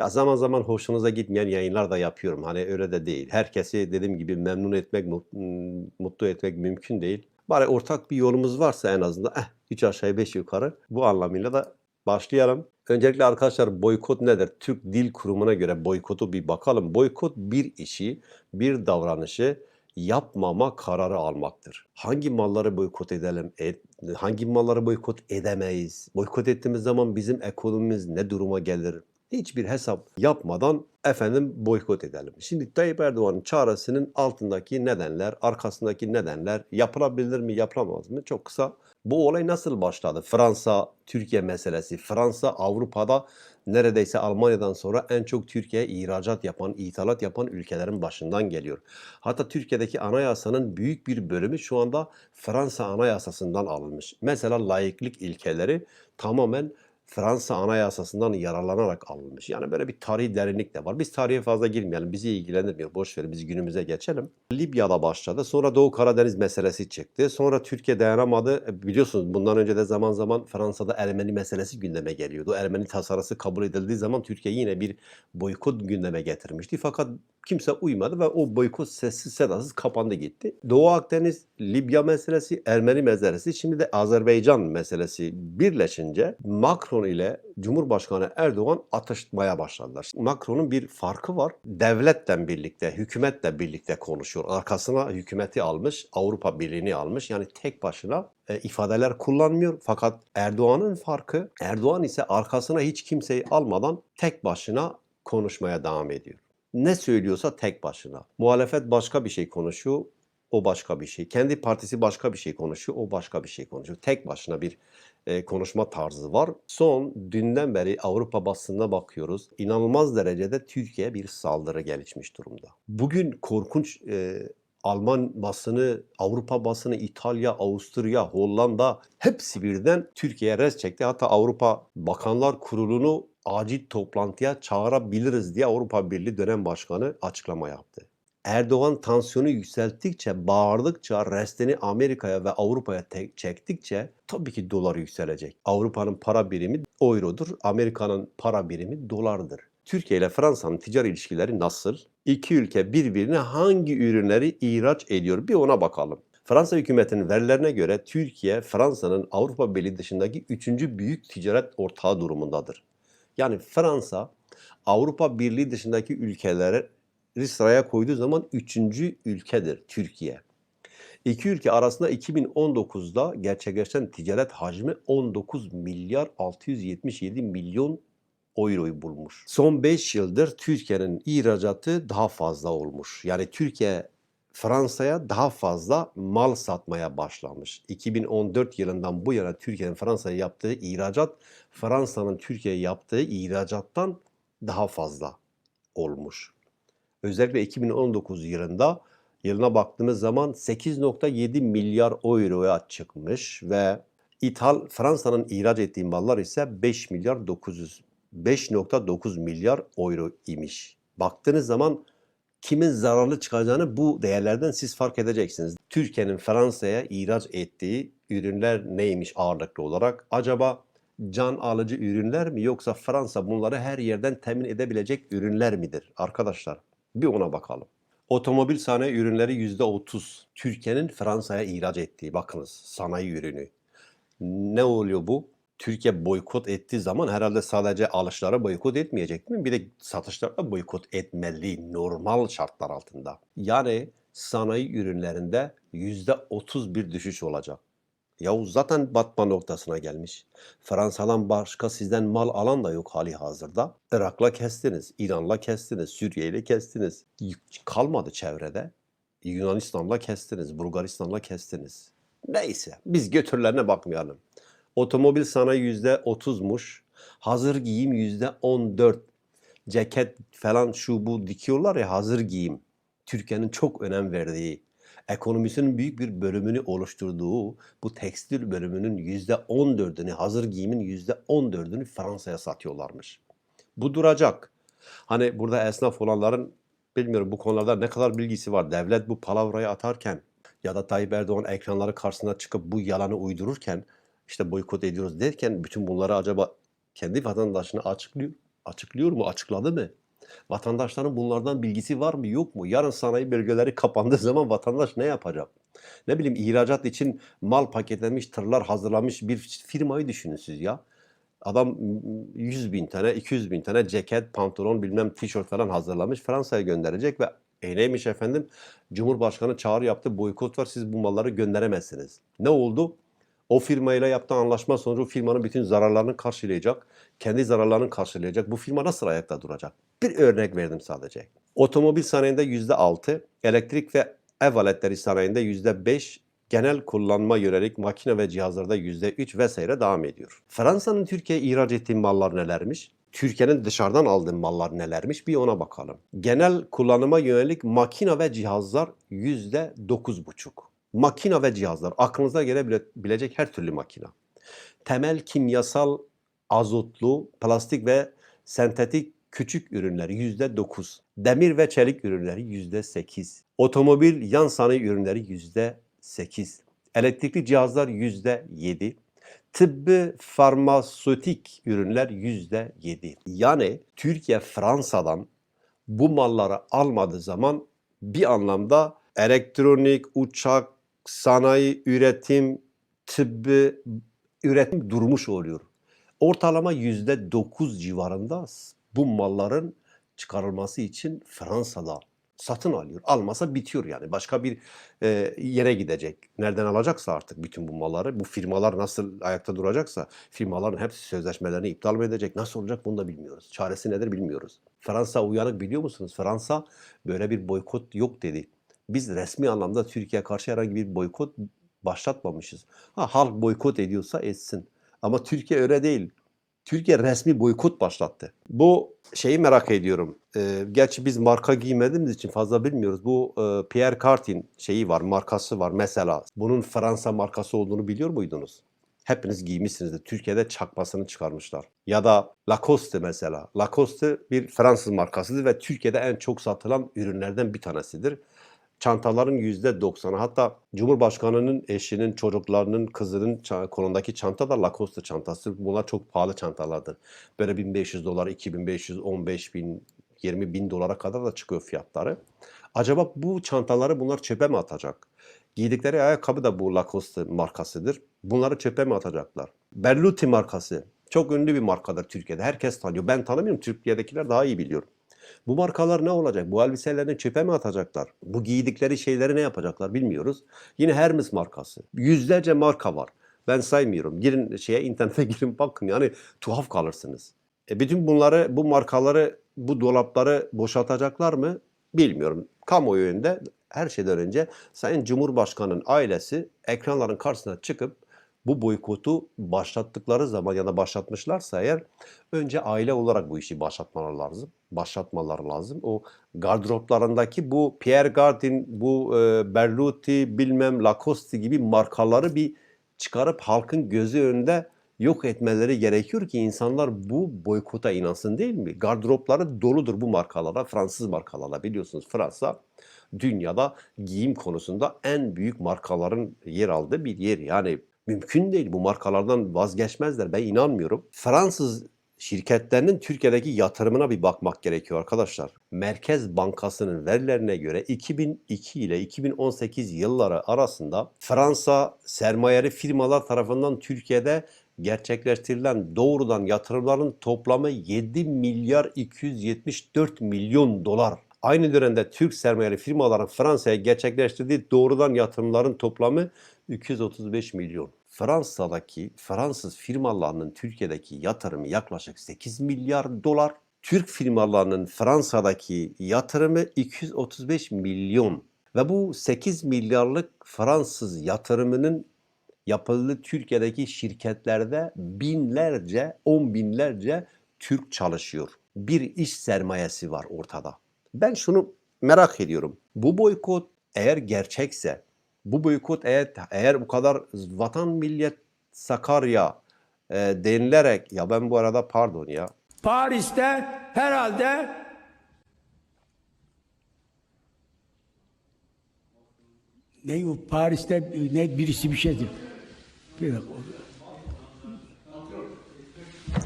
Ya zaman zaman hoşunuza gitmeyen yayınlar da yapıyorum. Hani öyle de değil. Herkesi dediğim gibi memnun etmek, mut- m- mutlu etmek mümkün değil. Bari ortak bir yolumuz varsa en azından eh, 3 aşağı 5 yukarı bu anlamıyla da başlayalım. Öncelikle arkadaşlar boykot nedir? Türk Dil Kurumu'na göre boykotu bir bakalım. Boykot bir işi, bir davranışı yapmama kararı almaktır. Hangi malları boykot edelim, et- hangi malları boykot edemeyiz? Boykot ettiğimiz zaman bizim ekonomimiz ne duruma gelir? Hiçbir hesap yapmadan efendim boykot edelim. Şimdi Tayyip Erdoğan'ın çağrısının altındaki nedenler, arkasındaki nedenler yapılabilir mi, yapılamaz mı? Çok kısa bu olay nasıl başladı? Fransa, Türkiye meselesi. Fransa Avrupa'da neredeyse Almanya'dan sonra en çok Türkiye'ye ihracat yapan, ithalat yapan ülkelerin başından geliyor. Hatta Türkiye'deki anayasanın büyük bir bölümü şu anda Fransa anayasasından alınmış. Mesela laiklik ilkeleri tamamen Fransa anayasasından yararlanarak alınmış. Yani böyle bir tarihi derinlik de var. Biz tarihe fazla girmeyelim. Bizi ilgilendirmiyor. Boş verin. Biz günümüze geçelim. Libya'da başladı. Sonra Doğu Karadeniz meselesi çıktı. Sonra Türkiye dayanamadı. E, Biliyorsunuz bundan önce de zaman zaman Fransa'da Ermeni meselesi gündeme geliyordu. Ermeni tasarısı kabul edildiği zaman Türkiye yine bir boykot gündeme getirmişti. Fakat kimse uymadı ve o boykot sessiz sedasız kapandı gitti. Doğu Akdeniz, Libya meselesi, Ermeni meselesi, şimdi de Azerbaycan meselesi birleşince Macron ile Cumhurbaşkanı Erdoğan atışmaya başladılar. Macron'un bir farkı var. Devletle birlikte, hükümetle birlikte konuşuyor. Arkasına hükümeti almış, Avrupa Birliği'ni almış. Yani tek başına e, ifadeler kullanmıyor. Fakat Erdoğan'ın farkı, Erdoğan ise arkasına hiç kimseyi almadan tek başına konuşmaya devam ediyor ne söylüyorsa tek başına. Muhalefet başka bir şey konuşuyor, o başka bir şey. Kendi partisi başka bir şey konuşuyor, o başka bir şey konuşuyor. Tek başına bir e, konuşma tarzı var. Son dünden beri Avrupa basınına bakıyoruz. İnanılmaz derecede Türkiye bir saldırı gelişmiş durumda. Bugün korkunç e, Alman basını, Avrupa basını, İtalya, Avusturya, Hollanda hepsi birden Türkiye'ye res çekti. Hatta Avrupa Bakanlar Kurulu'nu acil toplantıya çağırabiliriz diye Avrupa Birliği dönem başkanı açıklama yaptı. Erdoğan tansiyonu yükselttikçe, bağırdıkça, restini Amerika'ya ve Avrupa'ya çektikçe tabii ki dolar yükselecek. Avrupa'nın para birimi eurodur, Amerika'nın para birimi dolardır. Türkiye ile Fransa'nın ticari ilişkileri nasıl? İki ülke birbirine hangi ürünleri ihraç ediyor? Bir ona bakalım. Fransa hükümetinin verilerine göre Türkiye, Fransa'nın Avrupa Birliği dışındaki üçüncü büyük ticaret ortağı durumundadır. Yani Fransa Avrupa Birliği dışındaki ülkeleri sıraya koyduğu zaman üçüncü ülkedir Türkiye. İki ülke arasında 2019'da gerçekleşen ticaret hacmi 19 milyar 677 milyon euroyu bulmuş. Son 5 yıldır Türkiye'nin ihracatı daha fazla olmuş. Yani Türkiye Fransa'ya daha fazla mal satmaya başlamış. 2014 yılından bu yana Türkiye'nin Fransa'ya yaptığı ihracat Fransa'nın Türkiye'ye yaptığı ihracattan daha fazla olmuş. Özellikle 2019 yılında yılına baktığımız zaman 8.7 milyar euroya çıkmış ve ithal Fransa'nın ihraç ettiği mallar ise 5 milyar 900 5.9 milyar euro imiş. Baktığınız zaman kimin zararlı çıkacağını bu değerlerden siz fark edeceksiniz. Türkiye'nin Fransa'ya ihraç ettiği ürünler neymiş ağırlıklı olarak? Acaba can alıcı ürünler mi yoksa Fransa bunları her yerden temin edebilecek ürünler midir? Arkadaşlar bir ona bakalım. Otomobil sanayi ürünleri %30 Türkiye'nin Fransa'ya ihraç ettiği bakınız sanayi ürünü. Ne oluyor bu? Türkiye boykot ettiği zaman herhalde sadece alışları boykot etmeyecek mi? Bir de satışları da boykot etmeli normal şartlar altında. Yani sanayi ürünlerinde %30 bir düşüş olacak. Yahu zaten batma noktasına gelmiş. Fransa'dan başka sizden mal alan da yok hali hazırda. Irak'la kestiniz, İran'la kestiniz, Suriye'yle kestiniz. Kalmadı çevrede. Yunanistan'la kestiniz, Bulgaristan'la kestiniz. Neyse biz götürlerine bakmayalım. Otomobil sanayi yüzde otuzmuş. Hazır giyim yüzde on dört. Ceket falan şu bu dikiyorlar ya hazır giyim. Türkiye'nin çok önem verdiği, ekonomisinin büyük bir bölümünü oluşturduğu bu tekstil bölümünün yüzde on dördünü, hazır giyimin yüzde on dördünü Fransa'ya satıyorlarmış. Bu duracak. Hani burada esnaf olanların bilmiyorum bu konularda ne kadar bilgisi var. Devlet bu palavrayı atarken ya da Tayyip Erdoğan ekranları karşısına çıkıp bu yalanı uydururken işte boykot ediyoruz derken bütün bunları acaba kendi vatandaşına açıklıyor Açıklıyor mu? Açıkladı mı? Vatandaşların bunlardan bilgisi var mı yok mu? Yarın sanayi bölgeleri kapandığı zaman vatandaş ne yapacak? Ne bileyim ihracat için mal paketlenmiş, tırlar hazırlamış bir firmayı düşünün siz ya. Adam 100 bin tane, 200 bin tane ceket, pantolon, bilmem tişört falan hazırlamış Fransa'ya gönderecek ve e neymiş efendim? Cumhurbaşkanı çağrı yaptı, boykot var, siz bu malları gönderemezsiniz. Ne oldu? O firmayla yaptığı anlaşma sonucu firmanın bütün zararlarını karşılayacak. Kendi zararlarını karşılayacak. Bu firma nasıl ayakta duracak? Bir örnek verdim sadece. Otomobil sanayinde %6, elektrik ve ev aletleri sanayinde %5, genel kullanma yönelik makine ve cihazlarda %3 vesaire devam ediyor. Fransa'nın Türkiye'ye ihraç ettiği mallar nelermiş? Türkiye'nin dışarıdan aldığı mallar nelermiş bir ona bakalım. Genel kullanıma yönelik makine ve cihazlar %9,5 makina ve cihazlar. Aklınıza gelebilecek her türlü makina. Temel kimyasal azotlu, plastik ve sentetik küçük ürünler yüzde dokuz, demir ve çelik ürünleri yüzde sekiz, otomobil yan sanayi ürünleri yüzde sekiz, elektrikli cihazlar yüzde yedi, tıbbi farmasötik ürünler yüzde yedi. Yani Türkiye Fransa'dan bu malları almadığı zaman bir anlamda elektronik, uçak, sanayi, üretim, tıbbi üretim durmuş oluyor. Ortalama yüzde 9 civarında bu malların çıkarılması için Fransa'da satın alıyor. Almasa bitiyor yani. Başka bir e, yere gidecek. Nereden alacaksa artık bütün bu malları. Bu firmalar nasıl ayakta duracaksa firmaların hepsi sözleşmelerini iptal mi edecek? Nasıl olacak bunu da bilmiyoruz. Çaresi nedir bilmiyoruz. Fransa uyanık biliyor musunuz? Fransa böyle bir boykot yok dedi. Biz resmi anlamda Türkiye karşı herhangi bir boykot başlatmamışız. Ha, halk boykot ediyorsa etsin. Ama Türkiye öyle değil. Türkiye resmi boykot başlattı. Bu şeyi merak ediyorum. Ee, gerçi biz marka giymediğimiz için fazla bilmiyoruz. Bu e, Pierre Cardin şeyi var, markası var mesela. Bunun Fransa markası olduğunu biliyor muydunuz? Hepiniz giymişsinizdir. Türkiye'de çakmasını çıkarmışlar. Ya da Lacoste mesela. Lacoste bir Fransız markasıdır ve Türkiye'de en çok satılan ürünlerden bir tanesidir çantaların yüzde doksanı hatta Cumhurbaşkanı'nın eşinin, çocuklarının, kızının kolundaki çanta da Lacoste çantası. Bunlar çok pahalı çantalardır. Böyle 1500 dolar, 2500, 15 bin, 20 bin dolara kadar da çıkıyor fiyatları. Acaba bu çantaları bunlar çöpe mi atacak? Giydikleri ayakkabı da bu Lacoste markasıdır. Bunları çöpe mi atacaklar? Berluti markası. Çok ünlü bir markadır Türkiye'de. Herkes tanıyor. Ben tanımıyorum. Türkiye'dekiler daha iyi biliyor. Bu markalar ne olacak? Bu elbiselerini çöpe mi atacaklar? Bu giydikleri şeyleri ne yapacaklar bilmiyoruz. Yine Hermes markası. Yüzlerce marka var. Ben saymıyorum. Girin şeye internete girin bakın yani tuhaf kalırsınız. E bütün bunları, bu markaları, bu dolapları boşaltacaklar mı? Bilmiyorum. Kamuoyu önünde her şeyden önce Sayın Cumhurbaşkanı'nın ailesi ekranların karşısına çıkıp bu boykotu başlattıkları zaman ya da başlatmışlarsa eğer önce aile olarak bu işi başlatmaları lazım. Başlatmaları lazım. O gardıroplarındaki bu Pierre Cardin, bu e, Berluti, bilmem Lacoste gibi markaları bir çıkarıp halkın gözü önünde yok etmeleri gerekiyor ki insanlar bu boykota inansın değil mi? Gardıropları doludur bu markalara, Fransız markalarla biliyorsunuz Fransa dünyada giyim konusunda en büyük markaların yer aldığı bir yer. Yani Mümkün değil. Bu markalardan vazgeçmezler. Ben inanmıyorum. Fransız şirketlerinin Türkiye'deki yatırımına bir bakmak gerekiyor arkadaşlar. Merkez Bankası'nın verilerine göre 2002 ile 2018 yılları arasında Fransa sermayeli firmalar tarafından Türkiye'de gerçekleştirilen doğrudan yatırımların toplamı 7 milyar 274 milyon dolar. Aynı dönemde Türk sermayeli firmaların Fransa'ya gerçekleştirdiği doğrudan yatırımların toplamı 235 milyon. Fransa'daki Fransız firmalarının Türkiye'deki yatırımı yaklaşık 8 milyar dolar. Türk firmalarının Fransa'daki yatırımı 235 milyon. Ve bu 8 milyarlık Fransız yatırımının yapıldığı Türkiye'deki şirketlerde binlerce, on binlerce Türk çalışıyor. Bir iş sermayesi var ortada. Ben şunu merak ediyorum. Bu boykot eğer gerçekse bu boykot eğer, eğer bu kadar vatan millet Sakarya e, denilerek ya ben bu arada pardon ya Paris'te herhalde ne bu Paris'te ne birisi bir şeydi. Bir.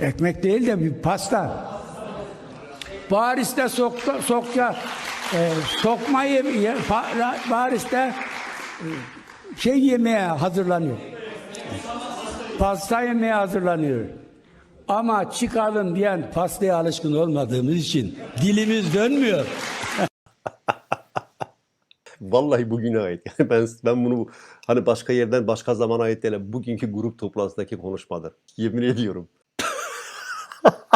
Ekmek değil de bir pasta. Paris'te sokta, sokça e, sokmayı Paris'te şey yemeye hazırlanıyor. Pasta yemeye hazırlanıyor. Ama çıkalım diyen pastaya alışkın olmadığımız için dilimiz dönmüyor. Vallahi bugüne ait. Ben ben bunu hani başka yerden başka zamana ait değil. Bugünkü grup toplantısındaki konuşmadır. Yemin ediyorum.